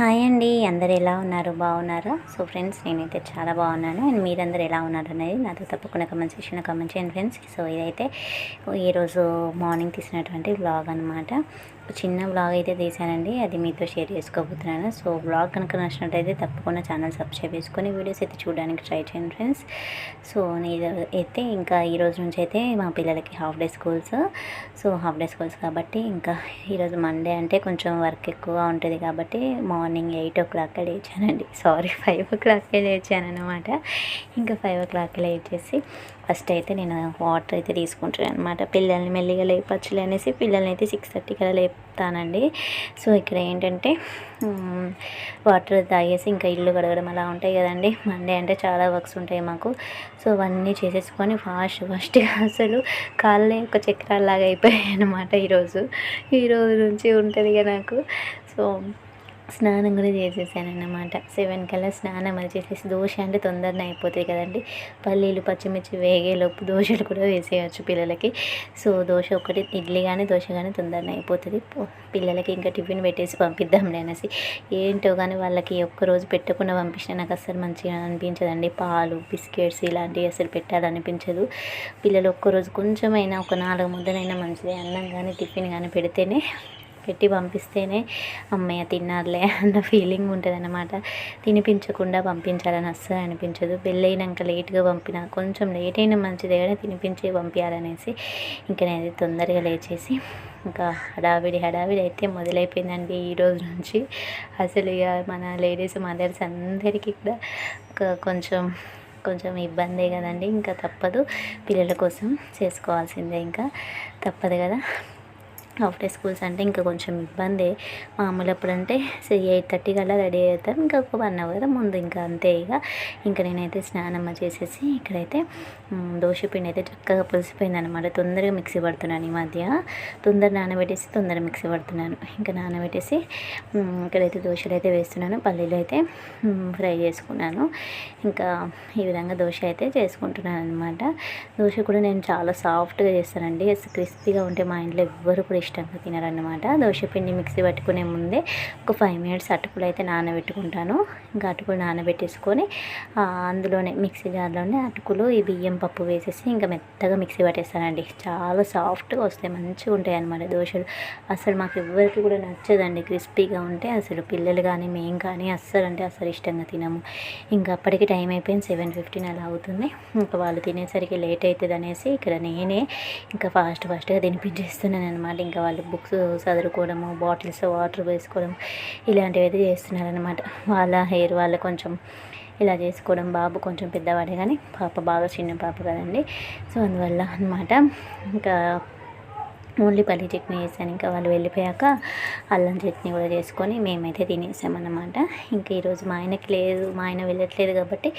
Hi అండి. అందరు ఎలా ఉన్నారు? బాగున్నారా? సో ఫ్రెండ్స్ నేనైతే చాలా బాగున్నాను. అండ్ మీరందరూ ఎలా ఉన్నారు అనేది నాతో తప్పకుండా కమెంట్ సెక్షన్లో కమెంట్ చేయండి ఫ్రెండ్స్. సో ఇదైతే ఈరోజు మార్నింగ్ తీసినటువంటి వ్లాగ్ అనమాట చిన్న వ్లాగ్ అయితే తీసానండి అది మీతో షేర్ చేసుకోబోతున్నాను. సో వ్లాగ్ కనుక నచ్చినట్టయితే తప్పకుండా ఛానల్ సబ్స్క్రైబ్ చేసుకొని వీడియోస్ అయితే చూడడానికి ట్రై చేయండి ఫ్రెండ్స్. సో నేను అయితే ఇంకా ఈ రోజు నుంచి అయితే మా పిల్లలకి half day schools. So half day schools కాబట్టి ఇంకా ఈరోజు మండే అంటే కొంచెం వర్క్ ఎక్కువగా ఉంటుంది కాబట్టి మార్నింగ్ ఎయిట్ ఓ క్లాక్కే లేచానండి. సారీ ఫైవ్ ఓ క్లాక్కే లేచాను అనమాట ఇంకా ఫైవ్ ఓ క్లాక్కి లేచేసి ఫస్ట్ అయితే నేను వాటర్ అయితే తీసుకుంటాను అనమాట పిల్లల్ని మెల్లిగా లేపచ్చులే అనేసి పిల్లల్ని అయితే సిక్స్ థర్టీకి అలా లేపుతానండి. సో ఇక్కడ ఏంటంటే వాటర్ తాగేసి ఇంకా ఇల్లు కడగడం అలా ఉంటాయి కదండి. మండే అంటే చాలా వర్క్స్ ఉంటాయి మాకు. సో అవన్నీ చేసేసుకొని ఫాస్ట్ ఫాస్ట్గా అసలు కాళ్ళే ఒక చక్రాల్లాగా అయిపోయాయి అనమాట ఈరోజు. ఈరోజు నుంచి ఉంటుంది ఇక నాకు. సో స్నానం కూడా చేసేసాను అనమాట సెవెన్ కల్లా స్నానం అది చేసేసి దోశ అంటే తొందరనే అయిపోతాయి కదండి. పల్లీలు పచ్చిమిర్చి వేగేలోపు దోశలు కూడా వేసేయచ్చు పిల్లలకి. సో దోశ ఒకటి ఇడ్లీ కానీ దోశ కానీ తొందరనే అయిపోతుంది. పిల్లలకి ఇంకా టిఫిన్ పెట్టేసి పంపిద్దాంలే అనేసి. ఏంటో కానీ వాళ్ళకి ఒక్కరోజు పెట్టకుండా పంపించినా నాకు అసలు మంచిగా అనిపించదండి. పాలు బిస్కెట్స్ ఇలాంటివి అసలు పెట్టాలనిపించదు. పిల్లలు ఒక్కరోజు కొంచెమైనా ఒక నాలుగు ముద్దనైనా మంచిది. అన్నం కానీ టిఫిన్ కానీ పెడితేనే పెట్టి పంపిస్తేనే అమ్మయ్య తిన్నారులే అన్న ఫీలింగ్ ఉంటుంది అన్నమాట తినిపించకుండా పంపించాలని అస్సలు అనిపించదు. పెళ్ళైనాక లేట్గా పంపినా కొంచెం లేట్ అయినా మంచిదే కానీ తినిపించి పంపించాలనేసి ఇంకా నేను తొందరగా లేచేసి ఇంకా హడావిడి హడావిడి అయితే మొదలైపోయిందండి ఈ రోజు నుంచి. అసలు ఇక మన లేడీస్ మదర్స్ అందరికీ కూడా కొంచెం కొంచెం ఇబ్బందే కదండి. ఇంకా తప్పదు. పిల్లల కోసం చేసుకోవాల్సిందే ఇంకా. తప్పదు కదా. హాఫ్ డే స్కూల్స్ అంటే ఇంకా కొంచెం ఇబ్బంది. మామూలు అప్పుడంటే ఎయిట్ థర్టీ కల్లా రెడీ అవుతాం. ఇంకా ఒక వన్ అవర్ ముందు ఇంకా అంతే ఇక. ఇంకా నేనైతే స్నానం చేసేసి ఇక్కడైతే దోశ పిండి అయితే చక్కగా పులిసిపోయింది అనమాట తొందరగా మిక్సీ పడుతున్నాను ఈ మధ్య. తొందర నానబెట్టేసి తొందర మిక్సీ పడుతున్నాను. ఇంకా నానబెట్టేసి ఇక్కడైతే దోశలు అయితే వేస్తున్నాను. పల్లీలు అయితే ఫ్రై చేసుకున్నాను. ఇంకా ఈ విధంగా దోశ అయితే చేసుకుంటున్నాను అనమాట దోశ కూడా నేను చాలా సాఫ్ట్గా చేస్తానండి. క్రిస్పీగా ఉంటే మా ఇంట్లో ఎవ్వరు కూడా ఇష్టంగా తినరన్నమాట. పిండి మిక్సీ పట్టుకునే ముందే ఒక ఫైవ్ మినిట్స్ అటుకులు అయితే నానబెట్టుకుంటాను. ఇంకా అటుకులు నానబెట్టేసుకొని అందులోనే మిక్సీ జార్లోనే అటుకులు ఈ బియ్యం పప్పు వేసేసి ఇంకా మెత్తగా మిక్సీ పట్టేస్తానండి. చాలా సాఫ్ట్గా వస్తాయి మంచిగా ఉంటాయి దోశలు. అసలు మాకు ఎవరికి కూడా నచ్చదండి. క్రిస్పీగా ఉంటే అసలు పిల్లలు కానీ మేము కానీ అస్సలు అంటే అసలు ఇష్టంగా తినము. ఇంకా అప్పటికి టైం అయిపోయింది సెవెన్ ఫిఫ్టీన్ అలా అవుతుంది. ఇంకా వాళ్ళు తినేసరికి లేట్ అవుతుంది అనేసి ఇక్కడ నేనే ఇంకా ఫాస్ట్ ఫాస్ట్గా తినిపించేస్తున్నాను అనమాట ఇంకా వాళ్ళు బుక్స్ చదువుకోవడము బాటిల్స్ వాటర్ వేసుకోవడం ఇలాంటివి అయితే చేస్తున్నారనమాట వాళ్ళ హెయిర్ వాళ్ళ కొంచెం ఇలా చేసుకోవడం బాబు కొంచెం పెద్దవాడే కానీ పాప బాగా చిన్న పాప కదండి. సో అందువల్ల అనమాట ఇంకా ఓన్లీ పల్లి చట్నీ వేసాను ఇంకా వాళ్ళు వెళ్ళిపోయాక అల్లం చట్నీ కూడా చేసుకొని మేమైతే తినేసామన్నమాట. ఇంకా ఈరోజు మా ఆయనకి లేదు మా ఆయన వెళ్ళట్లేదు కాబట్టి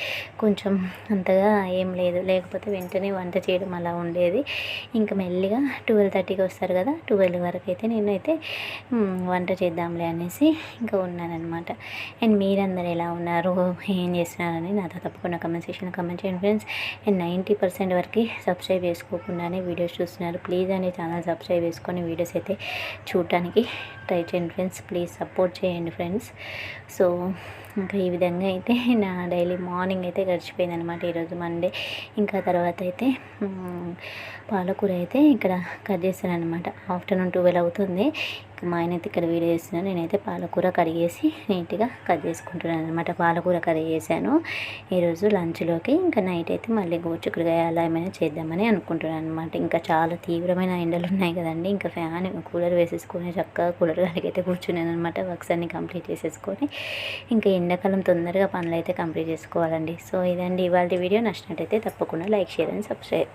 కొంచెం అంతగా ఏం లేదు. లేకపోతే వెంటనే వంట చేయడం అలా ఉండేది. ఇంకా మెల్లిగా ట్వెల్వ్ థర్టీకి వస్తారు కదా ట్వెల్వ్ వరకు అయితే నేనైతే వంట చేద్దాంలే అనేసి ఇంకా ఉన్నానమాట అండ్ మీరందరూ ఎలా ఉన్నారు? ఏం చేస్తున్నారని నాతో తప్పకుండా కమెంట్ సెక్షన్లో కమెంట్ చేయండి ఫ్రెండ్స్ అండ్ నైంటీ పర్సెంట్ వరకు సబ్స్క్రైబ్ చేసుకోకుండానే వీడియోస్ చూస్తున్నారు. ప్లీజ్ అండి ఛానల్ సబ్ సబ్స్క్రైబ్ చేసుకొని వీడియోస్ అయితే చూడటానికి ట్రై చేయండి ఫ్రెండ్స్ ప్లీజ్ సపోర్ట్ చేయండి ఫ్రెండ్స్. సో ఇంకా ఈ విధంగా అయితే నా డైలీ మార్నింగ్ అయితే గడిచిపోయింది అనమాట ఈరోజు మండే. ఇంకా తర్వాత అయితే పాలకూర అయితే ఇక్కడ కట్ చేశాను అనమాట ఆఫ్టర్నూన్ ట్వెల్వ్ అవుతుంది. మా ఆయన అయితే ఇక్కడ వీడియో చేస్తున్నాను నేనైతే పాలకూర కడిగేసి నీట్గా కట్ చేసుకుంటున్నాను అనమాట పాలకూర కర్రీ చేశాను. ఈరోజు లంచ్లోకి ఇంకా నైట్ అయితే మళ్ళీ గోచుకుడుగా అలా ఏమైనా చేద్దామని అనుకుంటున్నాను అనమాట ఇంకా చాలా తీవ్రమైన ఎండలు ఉన్నాయి కదండి. ఇంకా ఫ్యాన్ కూలర్ వేసేసుకునే చక్కగా కూలర్ అయితే కూర్చున్నాను అనమాట వర్క్స్ అన్ని కంప్లీట్ చేసేసుకొని ఇంకా ఎండాకాలం తొందరగా పనులు అయితే కంప్లీట్ చేసుకోవాలండి. సో ఇదండి ఇవాళ వీడియో. నచ్చినట్టయితే తప్పకుండా లైక్ షేర్ అండ్ సబ్స్క్రైబ్.